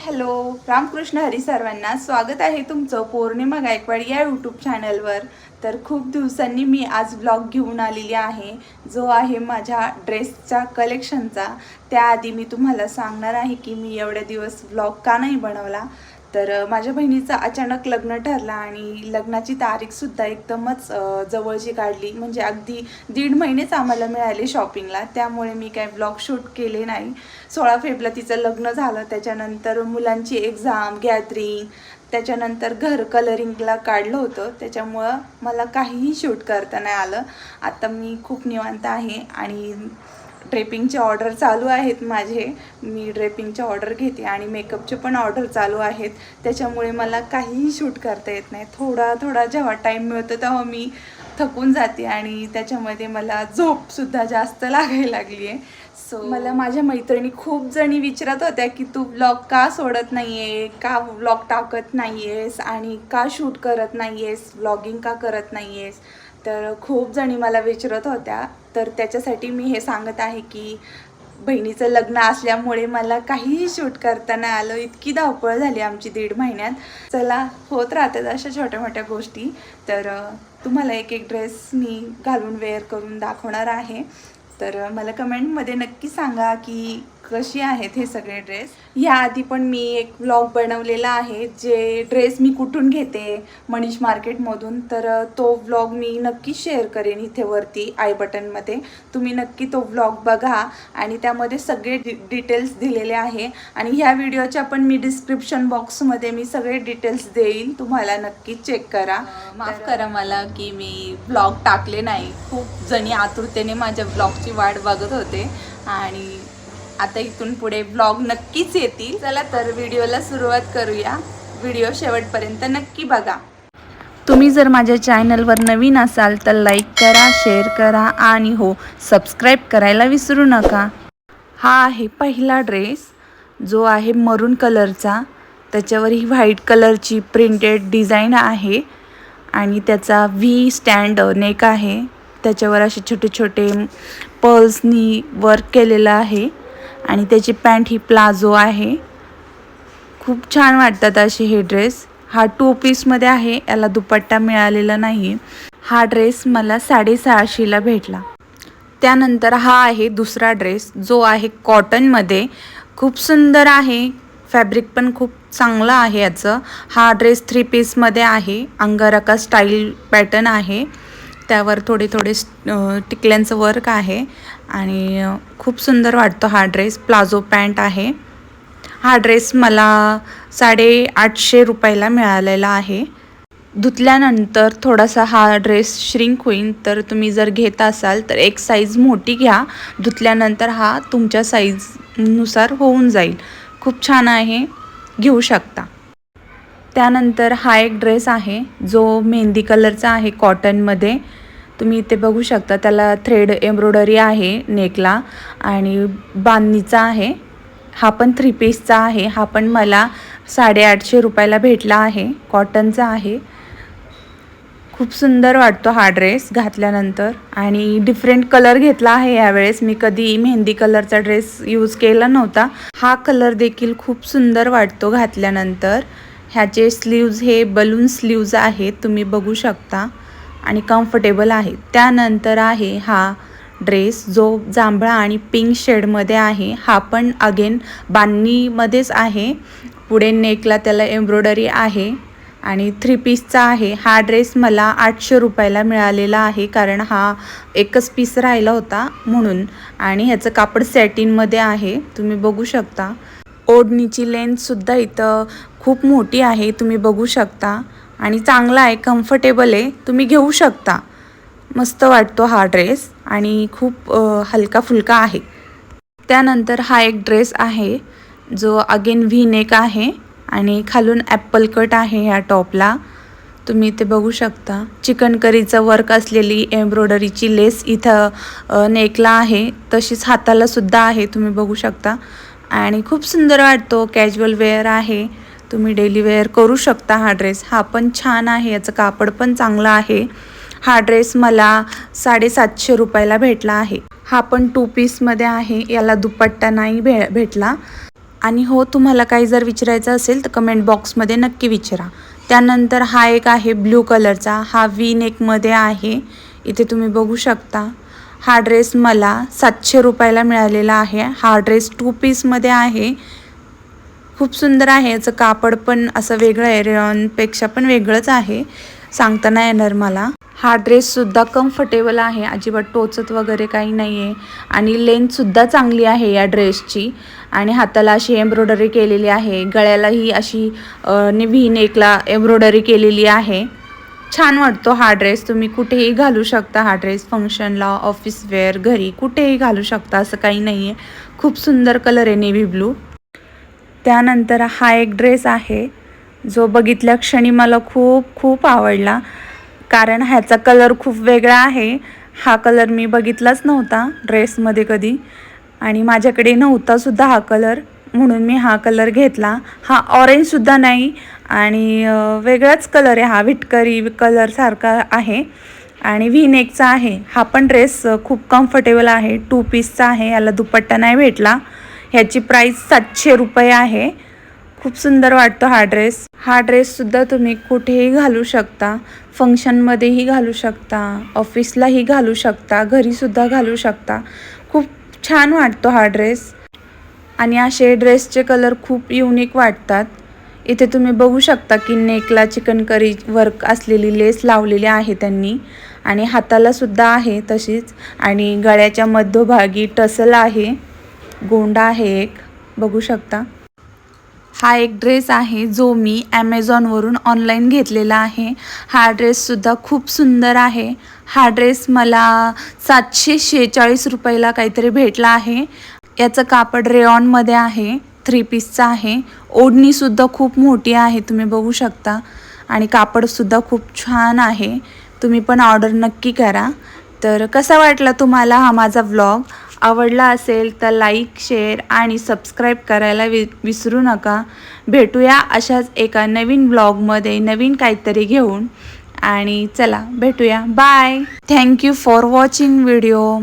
Hello Ramakrishna Hari सर्वांना स्वागत आहे तुमचं पौर्णिमा गायकवाड या यूट्यूब चॅनलवर तर खूप दिवसांनी मी आज ब्लॉग घेऊन आलेली आहे जो आहे माझ्या ड्रेसच्या कलेक्शनचा त्याआधी मी तुम्हाला सांगणार आहे की मी एवढ्या दिवस ब्लॉग का नाही बनवला. तर माझ्या बहिणीचं अचानक लग्न ठरलं आणि लग्नाची तारीखसुद्धा एकदमच जवळची काढली. म्हणजे अगदी दीड महिनेच आम्हाला मिळाले शॉपिंगला. त्यामुळे मी काय ब्लॉग शूट केले नाही. सोळा फेबला तिचं लग्न झालं. त्याच्यानंतर मुलांची एक्झाम गॅदरिंग त्याच्यानंतर घर कलरिंगला काढलं होतं. त्याच्यामुळं मला काहीही शूट करता नाही आलं. आता मी खूप निवांत आहे आणि ड्रेपिंगचे ऑर्डर चालू आहेत माझे. मी ड्रेपिंगचे ऑर्डर घेते आणि मेकअपचे पण ऑर्डर चालू आहेत. त्याच्यामुळे मला काहीही शूट करता येत नाही. थोडा थोडा जेव्हा टाईम मिळतो तेव्हा मी थकून जाते आणि त्याच्यामध्ये मला झोपसुद्धा जास्त लागायला लागली आहे. सो मला माझ्या मैत्रिणी खूप जणी विचारत होत्या की तू ब्लॉग का सोडत नाही आहे का ब्लॉग टाकत नाही आहेस आणि का शूट करत नाही आहेस ब्लॉगिंग का करत नाही आहेस तर खूप जणी मला विचारत होत्या. तर त्याच्यासाठी मी हे सांगत आहे की बहिणीचं लग्न असल्यामुळे मला काहीही शूट करता नाही आलं. इतकी धावपळ झाली आमची दीड महिन्यात. चला होत राहतात अशा छोट्या मोठ्या गोष्टी. तर तुम्हाला एक एक ड्रेस मी घालून वेअर करून दाखवणार आहे. तर मला कमेंटमध्ये नक्की सांगा की कशी आहेत हे सगळे ड्रेस ह्याआधी पण मी एक ब्लॉग बनवलेला आहे जे ड्रेस मी कुठून घेते मनीष मार्केटमधून तर तो ब्लॉग मी नक्की शेअर करेन इथे वरती आय बटनमध्ये तुम्ही नक्की तो ब्लॉग बघा आणि त्यामध्ये सगळे डि डिटेल्स दिलेले आहे. आणि ह्या व्हिडिओच्या पण मी डिस्क्रिप्शन बॉक्समध्ये मी सगळे डिटेल्स देईल तुम्हाला नक्की चेक करा. माफ करा मला की मी ब्लॉग टाकले नाही. खूप जणी आतुरतेने माझ्या ब्लॉगची वाट बघत होते. आणि आता इथून पुढे ब्लॉग नक्कीच येतील. चला तर व्हिडिओला सुरुवात करूया. व्हिडिओ शेवटपर्यंत नक्की बघा. तुम्ही जर माझ्या चॅनलवर नवीन असाल तर लाईक करा शेअर करा आणि हो सबस्क्राईब करायला विसरू नका. हा आहे पहिला ड्रेस जो आहे मरून कलरचा त्याच्यावर ही व्हाईट कलरची प्रिंटेड डिझाईन आहे आणि त्याचा व्ही स्टँड नेक आहे. त्याच्यावर असे छोटे छोटे पर्ल्सनी वर्क केलेलं आहे. आणि त्याची पॅन्ट ही प्लाझो आहे. खूप छान वाटतात असे हे ड्रेस. हा टू पीसमध्ये आहे याला दुपट्टा मिळालेला नाही हा ड्रेस मला साडेसहाशेला भेटला. त्यानंतर हा आहे दुसरा ड्रेस जो आहे कॉटनमध्ये खूप सुंदर आहे फॅब्रिक पण खूप चांगलं आहे याचं. हा ड्रेस थ्री पीसमध्ये आहे अंगारका स्टाईल पॅटर्न आहे. त्यावर थोडे थोडे टिकल्यांचं वर्क आहे. आणि खूप सुंदर वाटतो हा ड्रेस. प्लाझो पॅन्ट आहे. हा ड्रेस मला साडे आठशे रुपयाला मिळालेला आहे. धुतल्यानंतर थोडासा हा ड्रेस श्रिंक होईल तर तुम्ही जर घेत असाल तर एक साईज मोठी घ्या. धुतल्यानंतर हा तुमच्या साईजनुसार होऊन जाईल. खूप छान आहे. घेऊ शकता. त्यानंतर हा एक ड्रेस आहे. जो मेहंदी कलरचा आहे कॉटनमध्ये. तुम्ही इथे बघू शकता त्याला थ्रेड एम्ब्रॉयडरी आहे नेकला आणि बांधणीचा आहे. हा पण थ्री पीसचा आहे. हा पण मला साडेआठशे रुपयाला भेटला आहे. कॉटनचा आहे. खूप सुंदर वाटतो हा ड्रेस घातल्यानंतर. आणि डिफरंट कलर घेतला आहे यावेळेस. मी कधी मेहंदी कलरचा ड्रेस यूज केला नव्हता. हा कलर देखील खूप सुंदर वाटतो घातल्यानंतर. ह्याचे स्लीव्ज हे बलून स्लीव्ज आहेत. तुम्ही बघू शकता. आणि कम्फर्टेबल आहे. त्यानंतर आहे हा ड्रेस जो जांभळा आणि पिंक शेडमध्ये आहे. हा पण अगेन बांधणीमध्येच आहे. पुढे नेकला त्याला एम्ब्रॉयडरी आहे. आणि थ्री पीसचा आहे. हा ड्रेस मला आठशे रुपयाला मिळालेला आहे कारण हा एकच पीस राहिला होता म्हणून. आणि ह्याचं कापड सॅटिनमध्ये आहे. तुम्ही बघू शकता. ओढणीची लेंथसुद्धा इथं खूप मोठी आहे. तुम्ही बघू शकता. आणि चांगला आहे कम्फर्टेबल आहे तुम्ही घेऊ शकता. मस्त वाटतो हा ड्रेस आणि खूप हलका फुलका आहे. त्यानंतर हा एक ड्रेस आहे जो अगेन व्ही नेक आहे आणि खालून ॲप्पल कट आहे ह्या टॉपला तुम्ही इथे बघू शकता. चिकन करीचं वर्क असलेली एम्ब्रॉयडरीची लेस इथं नेकला आहे. तशीच हाताला सुद्धा आहे तुम्ही बघू शकता. आणि खूप सुंदर वाटतो कॅज्युअल वेअर आहे. तुम्ही डेली वेअर करू शकता हा ड्रेस हा पण छान आहे याचं कापड पण चांगलं आहे. हा ड्रेस मला साडेसातशे रुपयाला भेटला आहे. हा पण टू पीसमध्ये आहे याला दुपट्टा नाही भे भेटला. आणि हो तुम्हाला काही जर विचारायचं असेल तर कमेंट बॉक्समध्ये नक्की विचारा. त्यानंतर हा एक आहे ब्ल्यू कलरचा हा वी नेकमध्ये आहे. इथे तुम्ही बघू शकता. हा ड्रेस मला सातशे रुपयाला मिळालेला आहे. हा ड्रेस टू पीसमध्ये आहे. खूप सुंदर आहे. याचं कापड पण असं वेगळं आहे. रेऑनपेक्षा पण वेगळंच आहे. सांगता नाही येणार मला. हा ड्रेससुद्धा कम्फर्टेबल आहे. अजिबात टोचत वगैरे काही नाही आहे आणि लेंथसुद्धा चांगली आहे या ड्रेसची आणि हाताला अशी एम्ब्रॉयडरी केलेली आहे. गळ्यालाही अशी व्ही नेकला एम्ब्रॉयडरी केलेली आहे. छान वाटतो हा ड्रेस तुम्ही कुठेही घालू शकता हा ड्रेस फंक्शनला ऑफिस वेअर घरी कुठेही घालू शकता. असं काही नाही आहे खूप सुंदर कलर आहे नेव्ही ब्लू त्यानंतर हा एक ड्रेस आहे जो बघितल्या क्षणी मला खूप खूप आवडला. कारण ह्याचा कलर खूप वेगळा आहे. हा कलर मी बघितलाच नव्हता ड्रेसमध्ये कधी. आणि माझ्याकडे नव्हतासुद्धा हा कलर म्हणून मी हा कलर घेतला. हा ऑरेंजसुद्धा नाही आणि वेगळाच कलर आहे. हा विटकरी कलरसारखा आहे. आणि व्ही नेकचा आहे. हा पण ड्रेस खूप कम्फर्टेबल आहे. टू पीसचा आहे. याला दुपट्टा नाही भेटला. ह्याची प्राईस सातशे रुपये आहे. खूप सुंदर वाटतो हा ड्रेस हा ड्रेससुद्धा तुम्ही कुठेही घालू शकता. फंक्शनमध्येही घालू शकता. ऑफिसलाही घालू शकता. घरीसुद्धा घालू शकता. खूप छान वाटतो हा ड्रेस आणि असे ड्रेसचे कलर खूप युनिक वाटतात. इथे तुम्ही बघू शकता की नेकला चिकनकरी वर्क असलेली लेस लावलेली आहे त्यांनी. आणि हातालासुद्धा आहे तशीच. आणि गळ्याच्या मध्यभागी टसल आहे. गोंडा आहे एक. बघू शकता. हा एक ड्रेस आहे जो मी ॲमेझॉनवरून ऑनलाईन घेतलेला आहे. हा ड्रेससुद्धा खूप सुंदर आहे. हा ड्रेस मला सातशे शेहेचाळीस रुपयाला काहीतरी भेटला आहे. याचं कापड रेऑनमध्ये आहे. थ्री पीसचं आहे. ओढणीसुद्धा खूप मोठी आहे तुम्ही बघू शकता. आणि कापडसुद्धा खूप छान आहे. तुम्ही पण ऑर्डर नक्की करा. तर कसा वाटला तुम्हाला हा माझा व्लॉग आवडला असेल तर लाईक शेअर आणि सबस्क्राईब करायला वि विसरू नका. भेटूया अशाच एका नवीन ब्लॉगमध्ये नवीन काहीतरी घेऊन. आणि चला भेटूया. Bye thank you for watching video